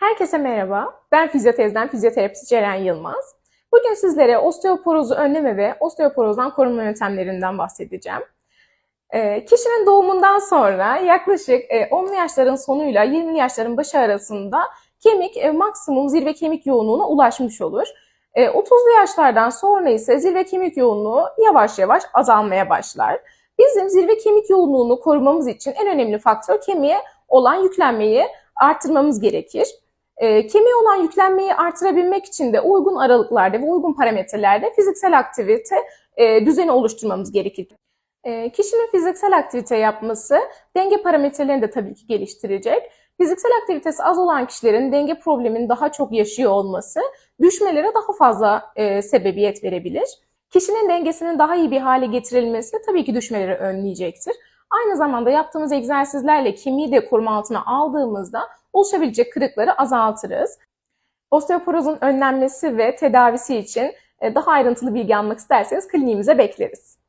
Herkese merhaba. Ben fizyotezden fizyoterapist Ceren Yılmaz. Bugün sizlere osteoporozu önleme ve osteoporozdan korunma yöntemlerinden bahsedeceğim. Ee, kişinin doğumundan sonra yaklaşık e, 10'lu yaşların sonuyla 20'li yaşların başı arasında kemik e, maksimum zirve kemik yoğunluğuna ulaşmış olur. E, 30'lu yaşlardan sonra ise zirve kemik yoğunluğu yavaş yavaş azalmaya başlar. Bizim zirve kemik yoğunluğunu korumamız için en önemli faktör kemiğe olan yüklenmeyi artırmamız gerekir. E, kemiğe olan yüklenmeyi artırabilmek için de uygun aralıklarda ve uygun parametrelerde fiziksel aktivite e, düzeni oluşturmamız gerekir. E, kişinin fiziksel aktivite yapması denge parametrelerini de tabii ki geliştirecek. Fiziksel aktivitesi az olan kişilerin denge problemini daha çok yaşıyor olması düşmelere daha fazla e, sebebiyet verebilir. Kişinin dengesinin daha iyi bir hale getirilmesi tabii ki düşmeleri önleyecektir. Aynı zamanda yaptığımız egzersizlerle kemiği de koruma altına aldığımızda oluşabilecek kırıkları azaltırız. Osteoporozun önlenmesi ve tedavisi için e, daha ayrıntılı bilgi almak isterseniz kliniğimize bekleriz.